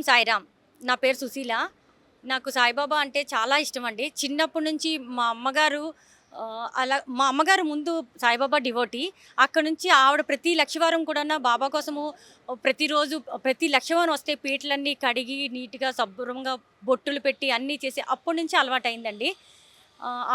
ఓం సాయిరామ్. నా పేరు సుశీల. నాకు సాయిబాబా అంటే చాలా ఇష్టం అండి చిన్నప్పటి నుంచి మా అమ్మగారు అలా మా అమ్మగారు ముందు సాయిబాబా డివోటీ. అక్కడ నుంచి ఆవిడ ప్రతి లక్షవారం కూడా బాబా కోసము ప్రతిరోజు ప్రతి లక్షవారం వస్తే పీటలన్నీ కడిగి నీట్గా శుభ్రంగా బొట్టులు పెట్టి అన్నీ చేసి అప్పటి నుంచి అలవాటైందండి.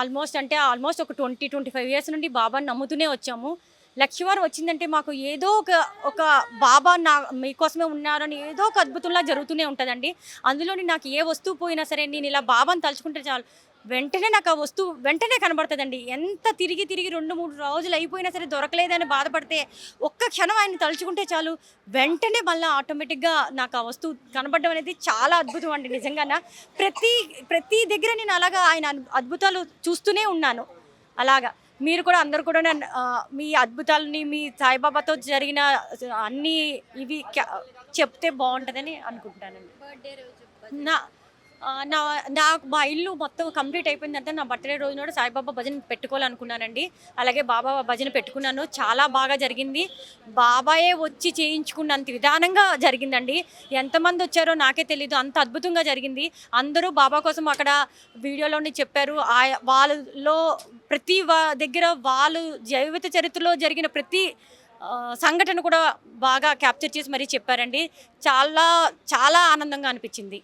ఆల్మోస్ట్ అంటే ఆల్మోస్ట్ ఒక ట్వంటీ ట్వంటీ ఫైవ్ ఇయర్స్ నుండి బాబాని నమ్ముతూనే వచ్చాము. లక్షవారం వచ్చిందంటే మాకు ఏదో ఒక ఒక బాబా నా మీకోసమే ఉన్నారని ఏదో ఒక అద్భుతంలా జరుగుతూనే ఉంటుందండి. అందులోని నాకు ఏ వస్తువు పోయినా సరే నేను ఇలా బాబాని తలుచుకుంటే చాలు. వెంటనే నాకు ఆ వస్తువు వెంటనే కనబడుతుందండి. ఎంత తిరిగి తిరిగి రెండు మూడు రోజులు అయిపోయినా సరే దొరకలేదని బాధపడితే ఒక్క క్షణం ఆయన తలుచుకుంటే చాలు. వెంటనే మళ్ళీ ఆటోమేటిక్గా నాకు ఆ వస్తువు కనబడడం అనేది చాలా అద్భుతం అండి నిజంగాన. ప్రతి ప్రతి దగ్గర నేను అలాగా ఆయన అద్భుతాలు చూస్తూనే ఉన్నాను. అలాగా. మీరు కూడా అందరు కూడా మీ అద్భుతాలని మీ సాయిబాబాతో జరిగిన అన్ని ఇవి చెప్తే బాగుంటుందని అనుకుంటానండి రోజు నా నా నాకు మా ఇల్లు మొత్తం కంప్లీట్ అయిపోయిన తర్వాత నా బర్త్డే రోజు నాడు సాయిబాబా భజన పెట్టుకోవాలనుకున్నానండి. అలాగే బాబా భజన పెట్టుకున్నాను. చాలా బాగా జరిగింది. బాబాయే వచ్చి చేయించుకున్నంత విధానంగా జరిగిందండి. ఎంతమంది వచ్చారో నాకే తెలీదు. అంత అద్భుతంగా జరిగింది. అందరూ బాబా కోసం అక్కడ వీడియోలోనే చెప్పారు. ఆ- వాళ్ళలో ప్రతి వా- దగ్గర వాళ్ళు జీవిత చరిత్రలో జరిగిన ప్రతి సంఘటన కూడా బాగా క్యాప్చర్ చేసి మరీ చెప్పారండి. చాలా చాలా ఆనందంగా అనిపించింది.